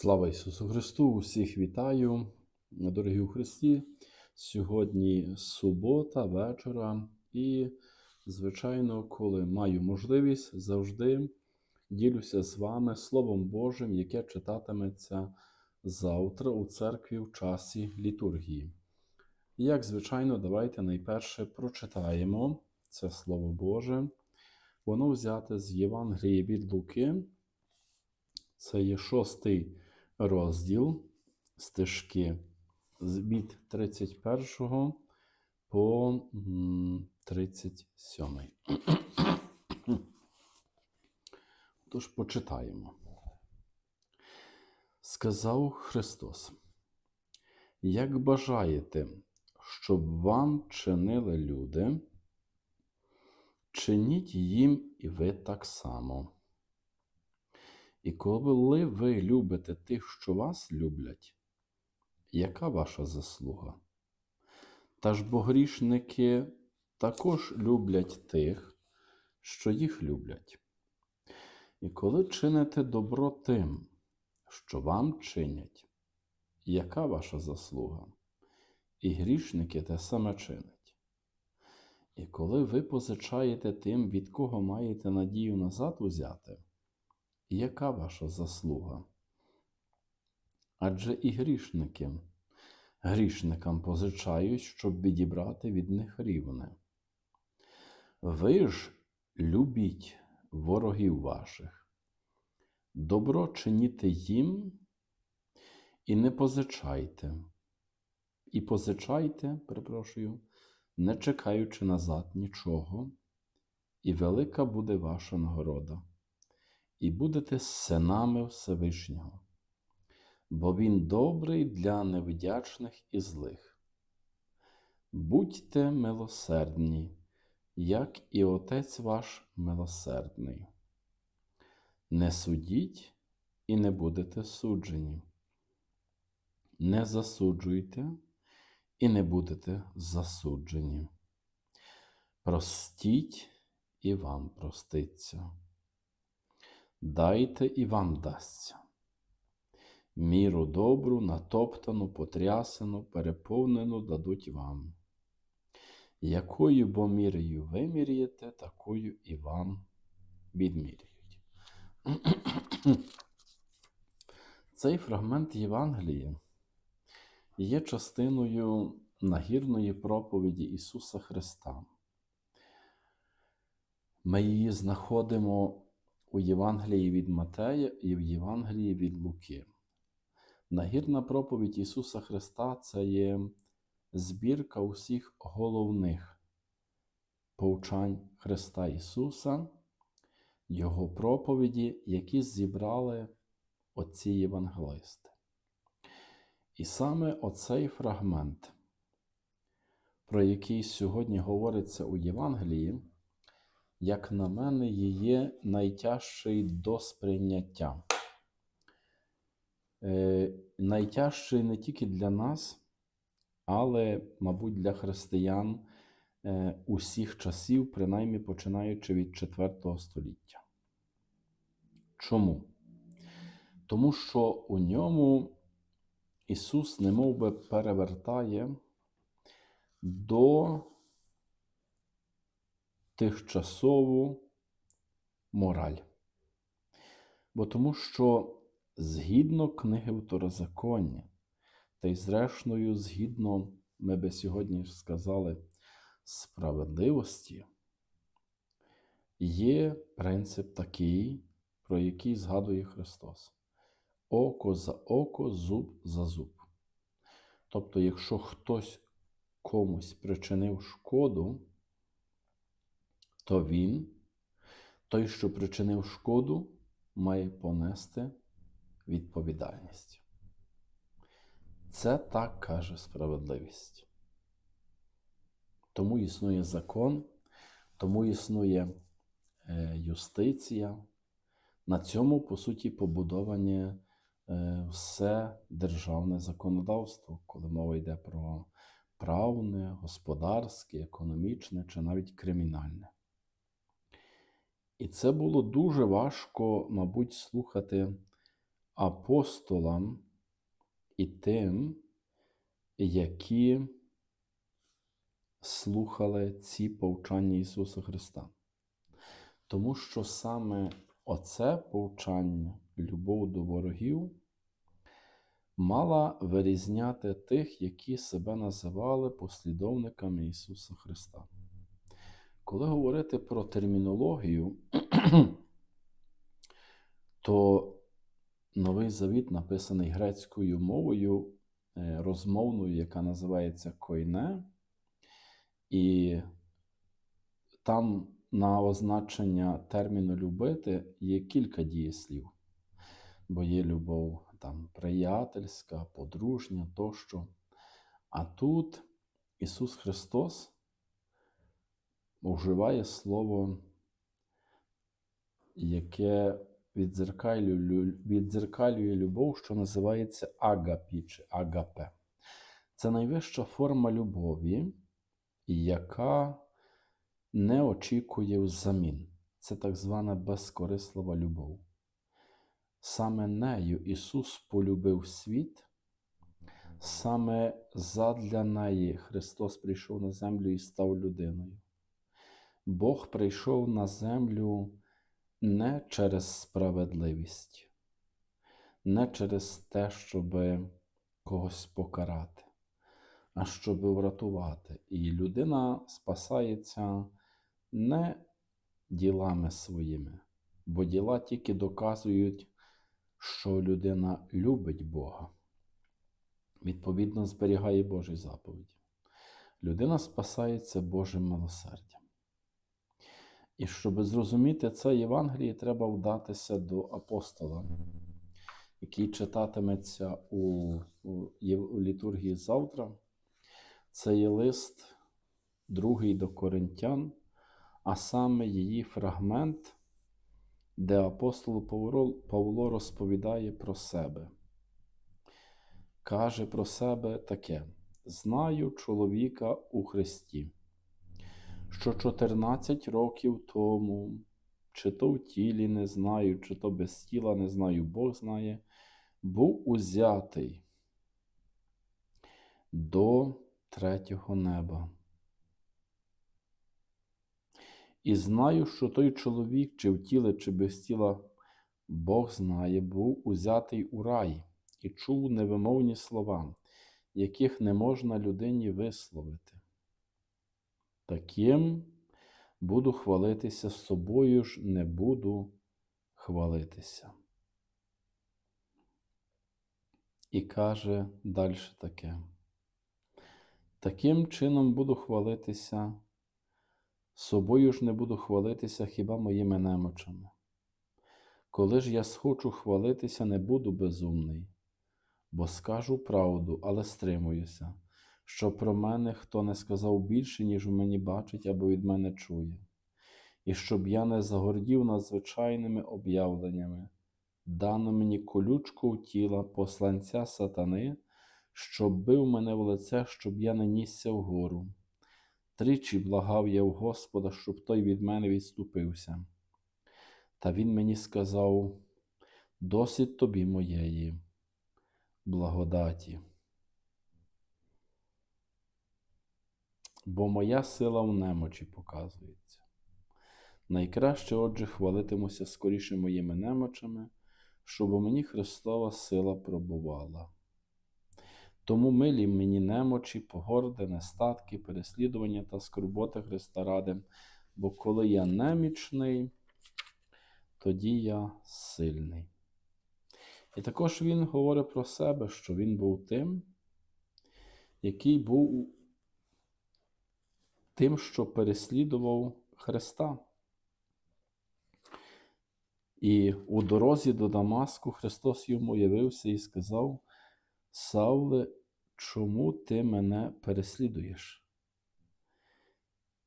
Слава Ісусу Христу! Усіх вітаю, дорогі у Христі. Сьогодні субота, вечора, і, звичайно, коли маю можливість, завжди ділюся з вами Словом Божим, яке читатиметься завтра у церкві в часі літургії. Як звичайно, давайте найперше прочитаємо це Слово Боже. Воно взяте з Євангелії від Луки. Це є шостий розділ стежки від 31 по 37. Тож почитаємо. Сказав Христос: Як бажаєте, щоб вам чинили люди, чиніть їм і ви так само. І коли ви любите тих, що вас люблять, яка ваша заслуга? Та ж бо грішники також люблять тих, що їх люблять. І коли чините добро тим, що вам чинять, яка ваша заслуга? І грішники те саме чинять. І коли ви позичаєте тим, від кого маєте надію назад узяти, яка ваша заслуга? Адже і грішники грішникам позичають, щоб відібрати від них рівне. Ви ж любіть ворогів ваших, добро чиніте їм і не позичайте, і позичайте, перепрошую, не чекаючи назад нічого, і велика буде ваша нагорода і будете синами Всевишнього, бо Він добрий для невдячних і злих. Будьте милосердні, як і Отець ваш милосердний. Не судіть і не будете суджені. Не засуджуйте і не будете засуджені. Простіть і вам проститься дайте і вам дасться. Міру добру, натоптану, потрясену, переповнену дадуть вам. Якою бо мірою ви міряєте, такою і вам відміряють. Цей фрагмент Євангелія є частиною нагірної проповіді Ісуса Христа. Ми її знаходимо у Євангелії від Матея і в Євангелії від Луки. Нагірна проповідь Ісуса Христа це є збірка усіх головних повчань Христа Ісуса, Його проповіді, які зібрали отці євангелисти. І саме оцей фрагмент, про який сьогодні говориться у Євангелії, як на мене, є найтяжчий до сприйняття. Е, найтяжчий не тільки для нас, але, мабуть, для християн е, усіх часів, принаймні починаючи від IV століття. Чому? Тому що у ньому Ісус немов би перевертає до тихчасову мораль. Бо тому що згідно книги Второзаконня, та й зрештою, згідно, ми би сьогодні сказали, справедливості, є принцип такий, про який згадує Христос: око за око, зуб за зуб. Тобто, якщо хтось комусь причинив шкоду, то він, той, що причинив шкоду, має понести відповідальність. Це так каже справедливість. Тому існує закон, тому існує е, юстиція. На цьому, по суті, побудоване е, все державне законодавство, коли мова йде про правне, господарське, економічне чи навіть кримінальне. І це було дуже важко, мабуть, слухати апостолам і тим, які слухали ці повчання Ісуса Христа. Тому що саме оце повчання, любов до ворогів, мала вирізняти тих, які себе називали послідовниками Ісуса Христа. Коли говорити про термінологію, то Новий Завіт написаний грецькою мовою, е, розмовною, яка називається койне, і там на означення терміну любити є кілька дієслів, бо є любов там приятельська, подружня тощо. А тут Ісус Христос вживає слово, яке віддзеркалює, любов, що називається агапі чи агапе. Це найвища форма любові, яка не очікує взамін. Це так звана безкорислива любов. Саме нею Ісус полюбив світ, саме задля неї Христос прийшов на землю і став людиною. Бог прийшов на землю не через справедливість, не через те, щоб когось покарати, а щоб врятувати. І людина спасається не ділами своїми, бо діла тільки доказують, що людина любить Бога, відповідно зберігає Божі заповіді. Людина спасається Божим милосердям. І щоб зрозуміти це Євангеліє, треба вдатися до апостола, який читатиметься у, у, у літургії завтра. Це є лист другий до Коринтян, а саме її фрагмент, де апостол Павло розповідає про себе. Каже про себе таке: Знаю чоловіка у Христі що 14 років тому, чи то в тілі не знаю, чи то без тіла не знаю, Бог знає, був узятий до третього неба. І знаю, що той чоловік, чи в тілі, чи без тіла, Бог знає, був узятий у рай і чув невимовні слова, яких не можна людині висловити. Таким буду хвалитися з собою ж не буду хвалитися. І каже далі таке. Таким чином буду хвалитися, собою ж не буду хвалитися хіба моїми немочами. Коли ж я схочу хвалитися, не буду безумний, бо скажу правду, але стримуюся що про мене хто не сказав більше, ніж у мені бачить або від мене чує, і щоб я не загордів надзвичайними об'явленнями, дано мені колючку в тіла посланця сатани, щоб бив мене в лице, щоб я не нісся вгору. Тричі благав я в Господа, щоб той від мене відступився. Та він мені сказав: досить тобі моєї благодаті. Бо моя сила в немочі показується. Найкраще, отже, хвалитимуся скоріше моїми немочами, щоб у мені Христова сила пробувала. Тому милі мені немочі, погорди, нестатки, переслідування та скорботи Христа ради, бо коли я немічний, тоді я сильний. І також він говорить про себе, що він був тим, який був тим, що переслідував Христа. І у дорозі до Дамаску Христос йому явився і сказав: Савле, чому ти мене переслідуєш?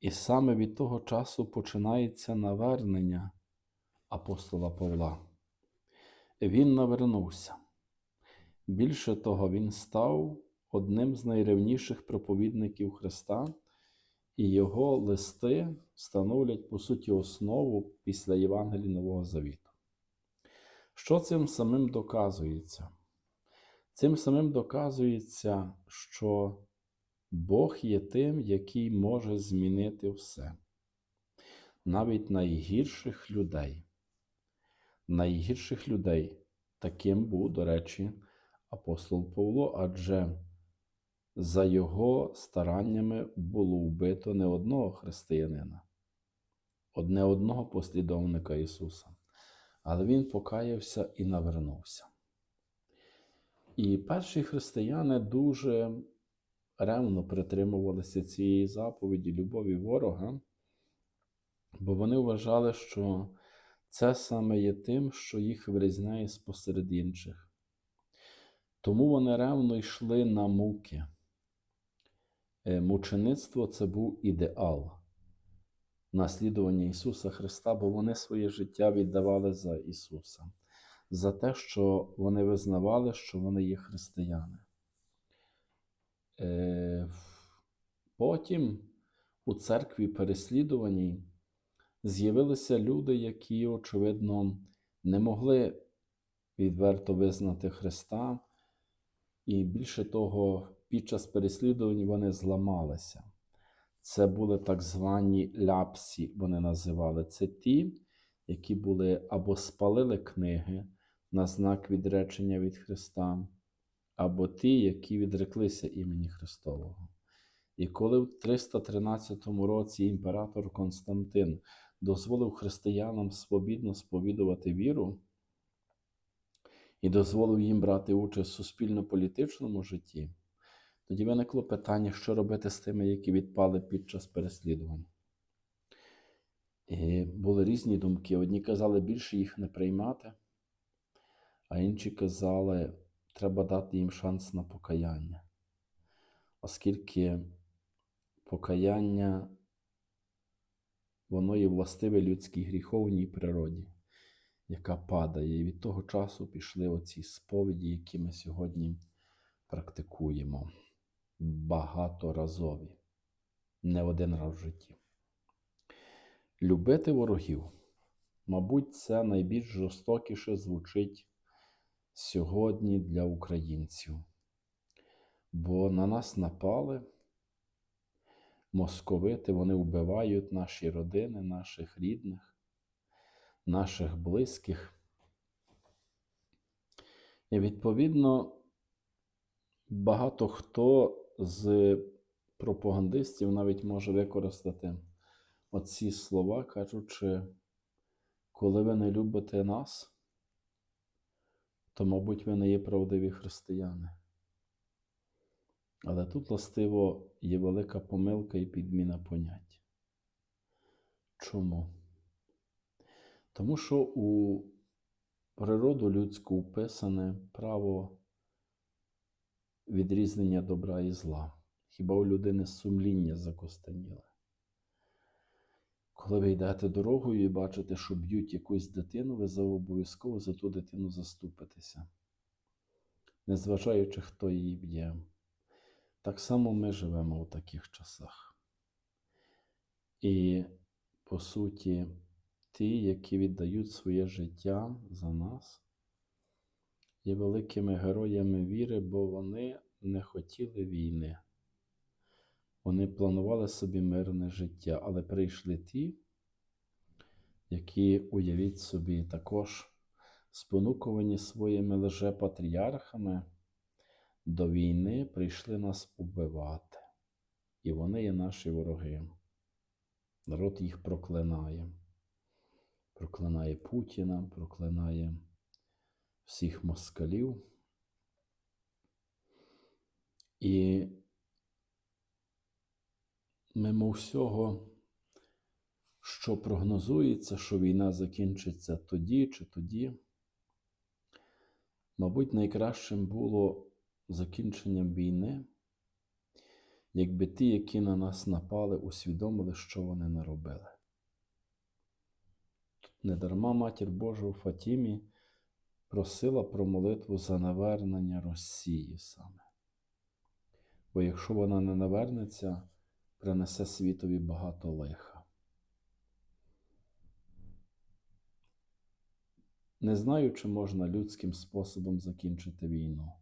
І саме від того часу починається навернення апостола Павла. Він навернувся. Більше того, він став одним з найревніших проповідників Христа і його листи становлять, по суті, основу після Євангелії Нового Завіту. Що цим самим доказується? Цим самим доказується, що Бог є тим, який може змінити все, навіть найгірших людей. Найгірших людей таким був, до речі, апостол Павло, адже за його стараннями було вбито не одного християнина, одне одного послідовника Ісуса. Але Він покаявся і навернувся. І перші християни дуже ревно притримувалися цієї заповіді любові ворога, бо вони вважали, що це саме є тим, що їх вирізняє спосеред інших. Тому вони ревно йшли на муки. Е, Мучеництво це був ідеал. Наслідування Ісуса Христа, бо вони своє життя віддавали за Ісуса, за те, що вони визнавали, що вони є християни. Е, Потім у церкві переслідуваній з'явилися люди, які, очевидно, не могли відверто визнати Христа, і більше того, під час переслідувань вони зламалися. Це були так звані ляпсі, вони називали. Це ті, які були або спалили книги на знак відречення від Христа, або ті, які відреклися імені Христового. І коли в 313 році імператор Константин дозволив християнам свобідно сповідувати віру і дозволив їм брати участь в суспільно-політичному житті, тоді виникло питання, що робити з тими, які відпали під час переслідувань. І були різні думки. Одні казали, більше їх не приймати, а інші казали, треба дати їм шанс на покаяння. Оскільки покаяння, воно є властиве людській гріховній природі, яка падає. І від того часу пішли оці сповіді, які ми сьогодні практикуємо багаторазові, не один раз в житті. Любити ворогів, мабуть, це найбільш жорстокіше звучить сьогодні для українців, бо на нас напали. Московити вони вбивають наші родини, наших рідних, наших близьких. І відповідно багато хто з пропагандистів навіть може використати оці слова, кажучи, коли ви не любите нас, то, мабуть, ви не є правдиві християни. Але тут, властиво, є велика помилка і підміна понять. Чому? Тому що у природу людську вписане право відрізнення добра і зла. Хіба у людини сумління закостаніле? Коли ви йдете дорогою і бачите, що б'ють якусь дитину, ви за обов'язково за ту дитину заступитеся, незважаючи, хто її б'є. Так само ми живемо у таких часах. І, по суті, ті, які віддають своє життя за нас, є великими героями віри, бо вони не хотіли війни. Вони планували собі мирне життя, але прийшли ті, які, уявіть собі, також спонукувані своїми лжепатріархами до війни прийшли нас убивати. І вони є наші вороги. Народ їх проклинає. Проклинає Путіна, проклинає всіх москалів. І мимо всього, що прогнозується, що війна закінчиться тоді чи тоді, мабуть, найкращим було закінченням війни, якби ті, які на нас напали, усвідомили, що вони наробили. Недарма матір Божа у Фатімі просила про молитву за навернення Росії саме. Бо якщо вона не навернеться, принесе світові багато лиха. Не знаю, чи можна людським способом закінчити війну.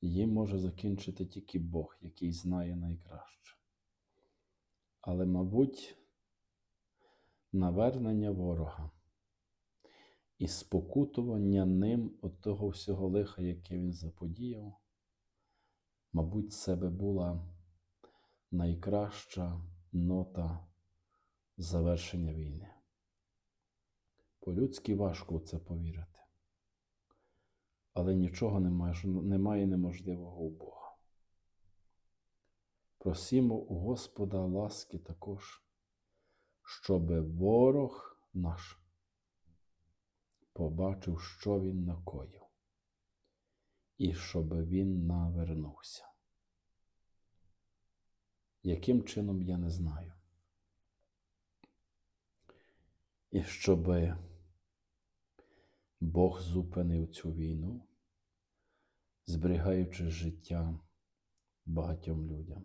Її може закінчити тільки Бог, який знає найкраще. Але, мабуть, навернення ворога і спокутування ним от того всього лиха, яке він заподіяв, мабуть, це би була найкраща нота завершення війни. По-людськи важко в це повірити. Але нічого немає, неможливого у Бога. Просімо у Господа ласки також, щоб ворог наш побачив, що він накоїв, і щоб він навернувся. Яким чином я не знаю. І щоб Бог зупинив цю війну, зберігаючи життя багатьом людям.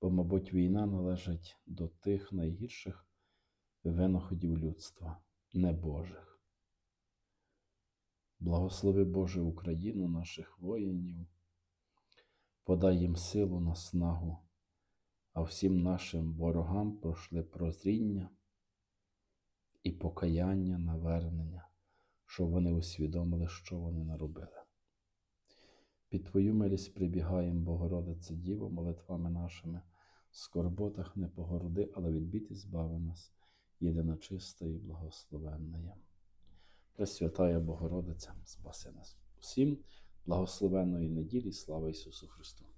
Бо, мабуть, війна належить до тих найгірших винаходів людства, не Божих. Благослови Боже Україну, наших воїнів, подай їм силу, наснагу, а всім нашим ворогам пройшли прозріння і покаяння, навернення, щоб вони усвідомили, що вони наробили. Під Твою милість прибігаємо, Богородице Діво, молитвами нашими, в скорботах не погороди, але від збави нас, єдина чиста і благословенна. Пресвятая Богородиця, спаси нас. Усім благословенної неділі, слава Ісусу Христу!